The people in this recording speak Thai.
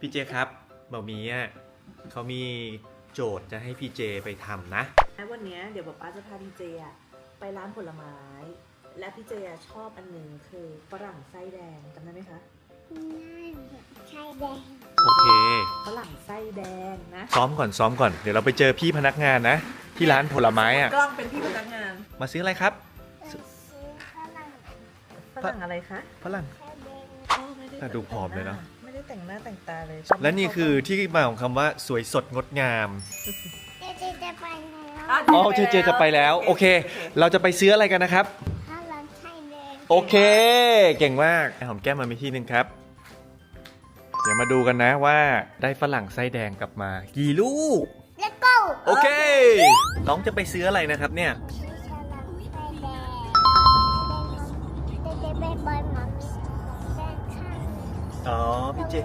พี่เจครับเบามีอะเขามีโจทย์จะให้พี่เจไปทำนะ วันเนี้ยเดี๋ยวป๊าป๊าจะพาพี่เจอะไปร้านผลไม้ และพี่เจอะชอบอันหนึ่งคือฝรั่งไส้แดงจำได้ไหมคะใช่แดงโอเค ฝรั่งไส้แดงนะซ้อมก่อนซ้อมก่อนเดี๋ยวเราไปเจอพี่พนักงานนะ ที่ร้านผลไม้อะกล้องเป็นพี่พนักงานมาซื้ออะไรครับซื้อฝรั่งฝรั่งอะไรคะฝรั่งใช่แดงอ๋อไม่ได้แต่ดูผอมเลยเนอะไม่ได้ แต่งหน้าแต่งตาเลยและนี่คือที่มาของคำว่าสวยสดงดงาม เจเจจะไปแล้วอ๋อเจเจจะไปแล้ว โอเค เราจะไปซื้ออะไรกันนะครับฝรั่งใช่แดงโอเค เก่งมากหอมแก้มมามีที่หนึ่งครับ เดี๋ยวมาดูกันนะว่าได้ฝรั่งไส้แดงกลับมา กี่ลูก แล้วก็โอเค น้องจะไปซื้ออะไรนะครับเนี่ยซื้ 好闭嘴